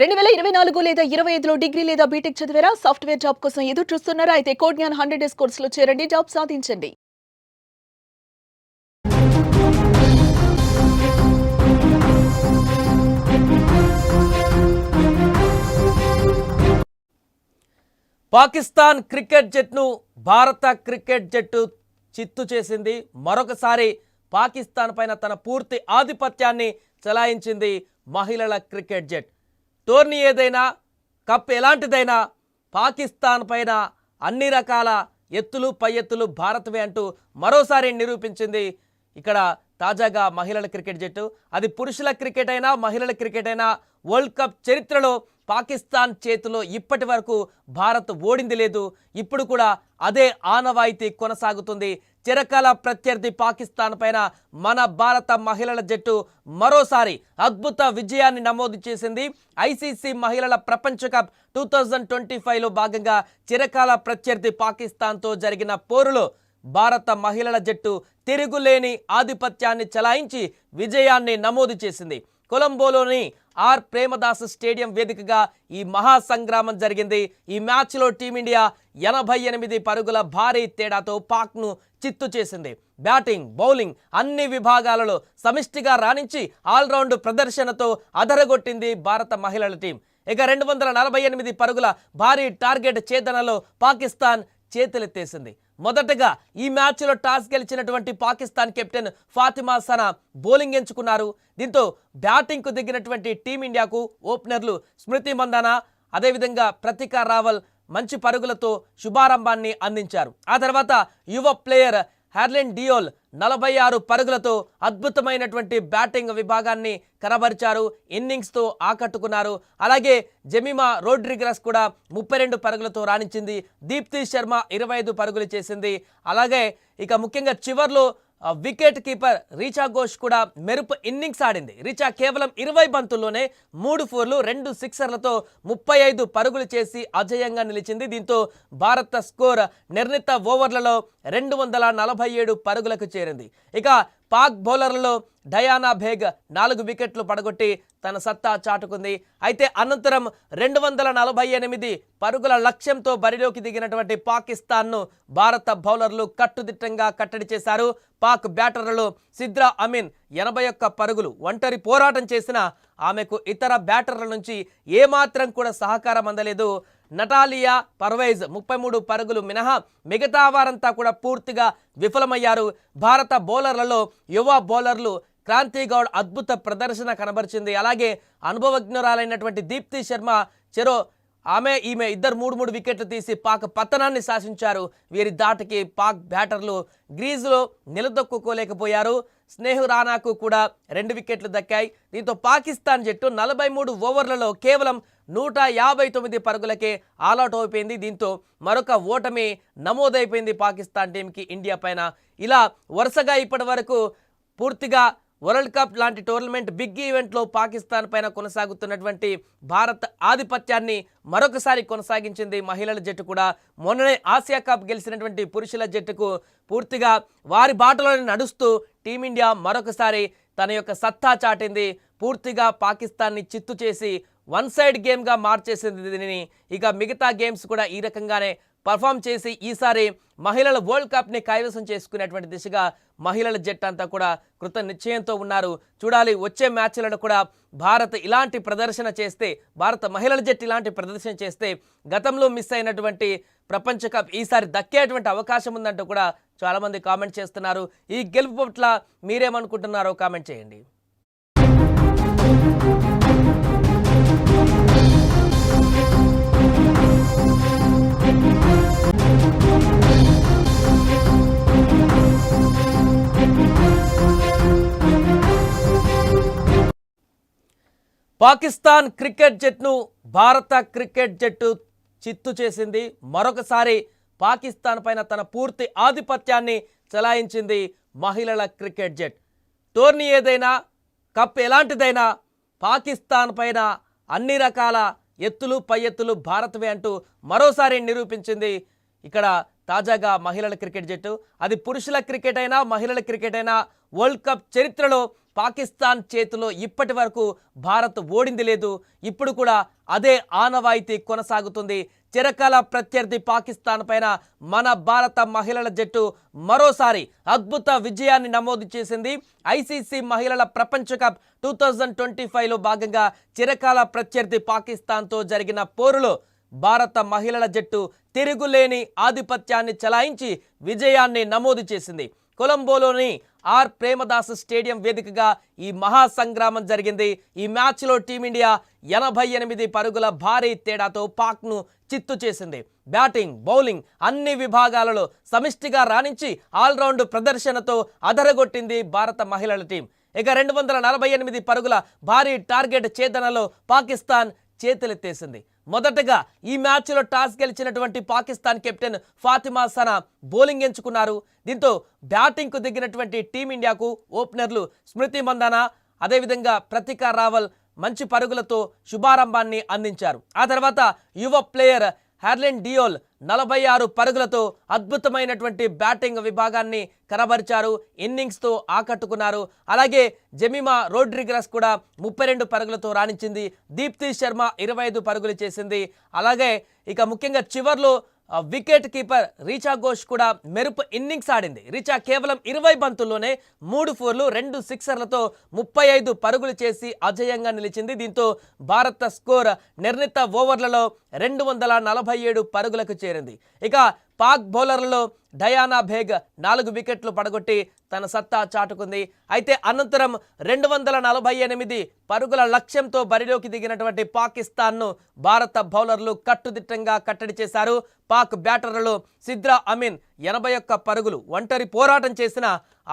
రెండు వేల ఇరవై నాలుగు లేదా ఇరవై ఐదులో డిగ్రీ లేదా బీటెక్ చదివారా? సాఫ్ట్వేర్ జాబ్ కోసం ఎదురు చూస్తున్నారా? అయితే కోడ్జ్ఞాన్ హండ్రెడ్ డేస్ కోర్సులో చేరండి. జాబ్ సాధించండి. పాకిస్తాన్ క్రికెట్ జట్టును భారత క్రికెట్ జట్టు చిత్తు చేసింది. మరొకసారి పాకిస్తాన్ పైన తన పూర్తి ఆధిపత్యాన్ని చెలాయించింది మహిళల క్రికెట్ జట్ టోర్నీ ఏదైనా కప్ ఎలాంటిదైనా పాకిస్తాన్ పైన అన్ని రకాల ఎత్తులు పై ఎత్తులు భారత్వే అంటూ మరోసారి నిరూపించింది ఇక్కడ తాజాగా మహిళల క్రికెట్ జట్టు అది పురుషుల క్రికెట్ అయినా మహిళల క్రికెట్ అయినా వరల్డ్ కప్ చరిత్రలో పాకిస్తాన్ చేతిలో ఇప్పటి వరకు భారత్ ఓడింది లేదు. ఇప్పుడు కూడా అదే ఆనవాయితీ కొనసాగుతుంది. చిరకాల ప్రత్యర్థి పాకిస్తాన్ పైన మన భారత మహిళల జట్టు మరోసారి అద్భుత విజయాన్ని నమోదు చేసింది. ఐసీసీ మహిళల ప్రపంచ కప్ టూ థౌజండ్ ట్వంటీ ఫైవ్లో భాగంగా చిరకాల ప్రత్యర్థి పాకిస్తాన్తో జరిగిన పోరులో భారత మహిళల జట్టు తిరుగులేని ఆధిపత్యాన్ని చెలాయించి విజయాన్ని నమోదు చేసింది. కొలంబోలోని ఆర్ ప్రేమదాస్ స్టేడియం వేదికగా ఈ మహా సంగ్రామం జరిగింది. ఈ మ్యాచ్లో టీమిండియా ఎనభై ఎనిమిది పరుగుల భారీ తేడాతో పాక్ను చిత్తు చేసింది. బ్యాటింగ్ బౌలింగ్ అన్ని విభాగాలలో సమిష్టిగా రాణించి ఆల్రౌండ్ ప్రదర్శనతో అదరగొట్టింది భారత మహిళల టీం. ఇక రెండు వందల నలభై ఎనిమిది పరుగుల భారీ టార్గెట్ ఛేదనలో పాకిస్తాన్ చేతులెత్తేసింది. మొదటగా ఈ మ్యాచ్లో టాస్ గెలిచినటువంటి పాకిస్తాన్ కెప్టెన్ ఫాతిమా సనా బౌలింగ్ ఎంచుకున్నారు. దీంతో బ్యాటింగ్కు దిగినటువంటి టీమిండియాకు ఓపెనర్లు స్మృతి మందానా అదేవిధంగా ప్రతికా రావల్ మంచి పరుగులతో శుభారంభాన్ని అందించారు. ఆ తర్వాత యువ ప్లేయర్ హెర్లిన్ డియోల్ నలభై ఆరు పరుగులతో అద్భుతమైనటువంటి బ్యాటింగ్ విభాగాన్ని కనబరిచారు. ఇన్నింగ్స్తో ఆకట్టుకున్నారు. అలాగే జెమిమా రోడ్రిగ్రస్ కూడా ముప్పై రెండు పరుగులతో రాణించింది. దీప్తి శర్మ ఇరవై ఐదు పరుగులు చేసింది. అలాగే ఇక ముఖ్యంగా చివర్లో వికెట్ కీపర్ రీచా ఘోష్ కూడా మెరుపు ఇన్నింగ్స్ ఆడింది. రీచా కేవలం ఇరవై బంతుల్లోనే మూడు ఫోర్లు రెండు సిక్సర్లతో ముప్పై ఐదు పరుగులు చేసి అజయంగా నిలిచింది. దీంతో భారత స్కోర్ నిర్ణీత ఓవర్లలో రెండు వందల నలభై ఏడు పరుగులకు చేరింది. ఇక పాక్ బౌలర్లలో డయానా బేగ్ నాలుగు వికెట్లు పడగొట్టి తన సత్తా చాటుకుంది. అయితే అనంతరం రెండు వందల నలభై ఎనిమిది పరుగుల లక్ష్యంతో బరిలోకి దిగినటువంటి పాకిస్తాన్ను భారత బౌలర్లు కట్టుదిట్టంగా కట్టడి చేశారు. పాక్ బ్యాటర్లలో సిద్రా అమీన్ ఎనభై ఒక్క పరుగులు ఒంటరి పోరాటం చేసిన ఆమెకు ఇతర బ్యాటర్ల నుంచి ఏమాత్రం కూడా సహకారం అందలేదు. నటాలియా పర్వైజ్ ముప్పై మూడు పరుగులు మినహా మిగతా వారంతా కూడా పూర్తిగా విఫలమయ్యారు. భారత బౌలర్లలో యువ బౌలర్లు క్రాంతిగౌడ్ అద్భుత ప్రదర్శన కనబరిచింది. అలాగే అనుభవజ్ఞురాలైనటువంటి దీప్తి శర్మ చెరో ఆమె ఈమె ఇద్దరు మూడు మూడు వికెట్లు తీసి పాక్ పతనాన్ని శాసించారు. వీరి దాటికి పాక్ బ్యాటర్లు గ్రీజులో నిలదొక్కుకోలేకపోయారు. స్నేహు రానాకు కూడా రెండు వికెట్లు దక్కాయి. దీంతో పాకిస్తాన్ జట్టు నలభై మూడు ఓవర్లలో కేవలం నూట యాభై తొమ్మిది పరుగులకే ఆల్అౌట్ అయిపోయింది. దీంతో మరొక ఓటమి నమోదైపోయింది పాకిస్తాన్ టీంకి ఇండియా పైన. ఇలా వరుసగా ఇప్పటి వరకు పూర్తిగా వరల్డ్ కప్ లాంటి టోర్నమెంట్ బిగ్ ఈవెంట్లో పాకిస్తాన్ పైన కొనసాగుతున్నటువంటి భారత్ ఆధిపత్యాన్ని మరొకసారి కొనసాగించింది మహిళల జట్టు కూడా. మొన్ననే ఆసియా కప్ గెలిచినటువంటి పురుషుల జట్టుకు పూర్తిగా వారి బాటలోనే నడుస్తూ టీమిండియా మరొకసారి తన యొక్క సత్తా చాటింది. పూర్తిగా పాకిస్తాన్ని చిత్తు చేసి వన్ సైడ్ గేమ్గా మార్చేసింది దీనిని. ఇక మిగతా గేమ్స్ కూడా ఈ రకంగానే పర్ఫామ్ చేసి ఈసారి మహిళల వరల్డ్ కప్ని కైవసం చేసుకునేటువంటి దిశగా మహిళల జట్టు అంతా కూడా కృత నిశ్చయంతో ఉన్నారు. చూడాలి వచ్చే మ్యాచ్లను కూడా భారత్ ఇలాంటి ప్రదర్శన చేస్తే భారత మహిళల జట్టు ఇలాంటి ప్రదర్శన చేస్తే గతంలో మిస్ అయినటువంటి ప్రపంచ కప్ ఈసారి దక్కేటువంటి అవకాశం ఉందంటూ కూడా చాలామంది కామెంట్ చేస్తున్నారు. ఈ గెలుపు పట్ల మీరేమనుకుంటున్నారో కామెంట్ చేయండి. పాకిస్తాన్ క్రికెట్ జట్టును భారత క్రికెట్ జట్టు చిత్తు చేసింది. మరొకసారి పాకిస్తాన్ పైన తన పూర్తి ఆధిపత్యాన్ని చెలాయించింది మహిళల క్రికెట్ జట్ టోర్నీ ఏదైనా కప్ ఎలాంటిదైనా పాకిస్తాన్ పైన అన్ని రకాల ఎత్తులు పై ఎత్తులు భారత్వే అంటూ మరోసారి నిరూపించింది ఇక్కడ తాజాగా మహిళల క్రికెట్ జట్టు అది పురుషుల క్రికెట్ అయినా మహిళల క్రికెట్ అయినా వరల్డ్ కప్ చరిత్రలో పాకిస్తాన్ చేతిలో ఇప్పటి వరకు భారత్ ఓడింది లేదు. ఇప్పుడు కూడా అదే ఆనవాయితీ కొనసాగుతుంది. చిరకాల ప్రత్యర్థి పాకిస్తాన్ పైన మన భారత మహిళల జట్టు మరోసారి అద్భుత విజయాన్ని నమోదు చేసింది. ఐసీసీ మహిళల ప్రపంచ కప్ టూ థౌజండ్ ట్వంటీ ఫైవ్లో భాగంగా చిరకాల ప్రత్యర్థి పాకిస్తాన్తో జరిగిన పోరులో భారత మహిళల జట్టు తిరుగులేని ఆధిపత్యాన్ని చలాయించి విజయాన్ని నమోదు చేసింది. కొలంబోలోని ఆర్ ప్రేమదాస్ స్టేడియం వేదికగా ఈ మహాసంగ్రామం జరిగింది. ఈ మ్యాచ్లో టీమిండియా ఎనభై ఎనిమిది పరుగుల భారీ తేడాతో పాక్ను చిత్తు చేసింది. బ్యాటింగ్ బౌలింగ్ అన్ని విభాగాలలో సమిష్టిగా రాణించి ఆల్రౌండ్ ప్రదర్శనతో అదరగొట్టింది భారత మహిళల టీం. ఇక రెండు వందల నలభై ఎనిమిది పరుగుల భారీ టార్గెట్ ఛేదనలో పాకిస్తాన్ చేతులెత్తేసింది. మొదటగా ఈ మ్యాచ్లో టాస్ గెలిచినటువంటి పాకిస్తాన్ కెప్టెన్ ఫాతిమా సనా బౌలింగ్ ఎంచుకున్నారు. దీంతో బ్యాటింగ్కు దిగినటువంటి టీమిండియాకు ఓపెనర్లు స్మృతి మందానా అదేవిధంగా ప్రతికా రావల్ మంచి పరుగులతో శుభారంభాన్ని అందించారు. ఆ తర్వాత యువ ప్లేయర్ హ్యార్లెన్ డియోల్ నలభై ఆరు పరుగులతో అద్భుతమైనటువంటి బ్యాటింగ్ విభాగాన్ని కనబరిచారు. ఇన్నింగ్స్తో ఆకట్టుకున్నారు. అలాగే జెమిమా రోడ్రిగ్రస్ కూడా ముప్పై రెండు పరుగులతో రాణించింది. దీప్తి శర్మ ఇరవై ఐదు పరుగులు చేసింది. అలాగే ఇక ముఖ్యంగా చివర్లో వికెట్ కీపర్ రీచా ఘోష్ కూడా మెరుపు ఇన్నింగ్స్ ఆడింది. రీచా కేవలం ఇరవై బంతుల్లోనే మూడు ఫోర్లు రెండు సిక్సర్లతో ముప్పై ఐదు పరుగులు చేసి అజయంగా నిలిచింది. దీంతో భారత స్కోర్ నిర్ణీత ఓవర్లలో రెండు వందల నలభై ఏడు పరుగులకు చేరింది. ఇక పాక్ బౌలర్లలో డయానా బేగ్ నాలుగు వికెట్లు పడగొట్టి తన సత్తా చాటుకుంది. అయితే అనంతరం రెండు వందల నలభై ఎనిమిది పరుగుల లక్ష్యంతో బరిలోకి దిగినటువంటి పాకిస్తాన్ను భారత బౌలర్లు కట్టుదిట్టంగా కట్టడి చేశారు. పాక్ బ్యాటర్లలో సిద్రా అమీన్ ఎనభై ఒక్క పరుగులు ఒంటరి పోరాటం చేసిన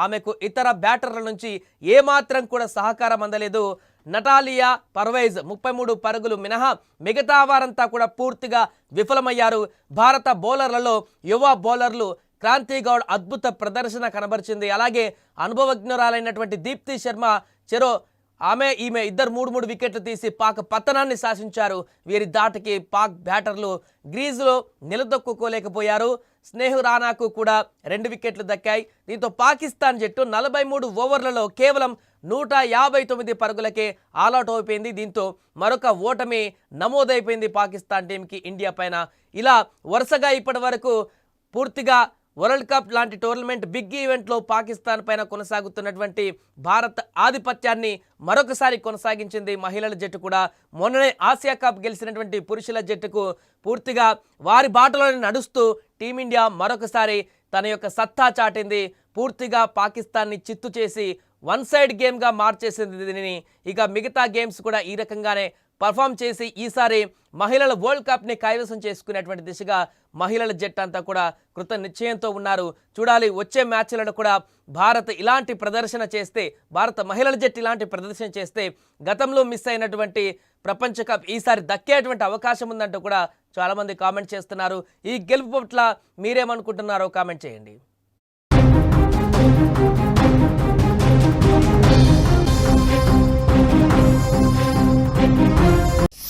ఆమెకు ఇతర బ్యాటర్ల నుంచి ఏమాత్రం కూడా సహకారం అందలేదు. నటాలియా పర్వైజ్ ముప్పై మూడు పరుగులు మినహా మిగతా వారంతా కూడా పూర్తిగా విఫలమయ్యారు. భారత బౌలర్లలో యువ బౌలర్లు క్రాంతి గౌడ్ అద్భుత ప్రదర్శన కనబరిచింది. అలాగే అనుభవజ్ఞురాలైనటువంటి దీప్తి శర్మ చెరో ఆమె ఈమె ఇద్దరు మూడు మూడు వికెట్లు తీసి పాక్ పతనాన్ని శాసించారు. వీరి దాటికి పాక్ బ్యాటర్లు గ్రీజులో నిలదొక్కుకోలేకపోయారు. స్నేహు రానాకు కూడా రెండు వికెట్లు దక్కాయి. దీంతో పాకిస్తాన్ జట్టు నలభై మూడు ఓవర్లలో కేవలం నూట యాభై తొమ్మిది పరుగులకే ఆలౌట్ అయిపోయింది. దీంతో మరొక ఓటమి నమోదైపోయింది పాకిస్తాన్ టీంకి ఇండియా పైన. ఇలా వరుసగా ఇప్పటి వరకు పూర్తిగా వరల్డ్ కప్ లాంటి టోర్నమెంట్ బిగ్ ఈవెంట్లో పాకిస్తాన్ పైన కొనసాగుతున్నటువంటి భారత్ ఆధిపత్యాన్ని మరొకసారి కొనసాగించింది మహిళల జట్టు కూడా. మొన్ననే ఆసియా కప్ గెలిచినటువంటి పురుషుల జట్టుకు పూర్తిగా వారి బాటలోనే నడుస్తూ టీమిండియా మరొకసారి తన యొక్క సత్తా చాటింది. పూర్తిగా పాకిస్తాన్ని చిత్తు చేసి వన్ సైడ్ గేమ్గా మార్చేసింది దీనిని ఇక మిగతా గేమ్స్ కూడా ఈ రకంగానే పర్ఫామ్ చేసి ఈసారి మహిళల వరల్డ్ కప్ని కైవసం చేసుకునేటువంటి దిశగా మహిళల జట్టు అంతా కూడా కృత నిశ్చయంతో ఉన్నారు. చూడాలి వచ్చే మ్యాచ్లను కూడా భారత్ ఇలాంటి ప్రదర్శన చేస్తే భారత మహిళల జట్టు ఇలాంటి ప్రదర్శన చేస్తే గతంలో మిస్ అయినటువంటి ప్రపంచ కప్ ఈసారి దక్కేటువంటి అవకాశం ఉందంటూ కూడా చాలామంది కామెంట్ చేస్తున్నారు. ఈ గెలుపు పట్ల మీరేమనుకుంటున్నారో కామెంట్ చేయండి.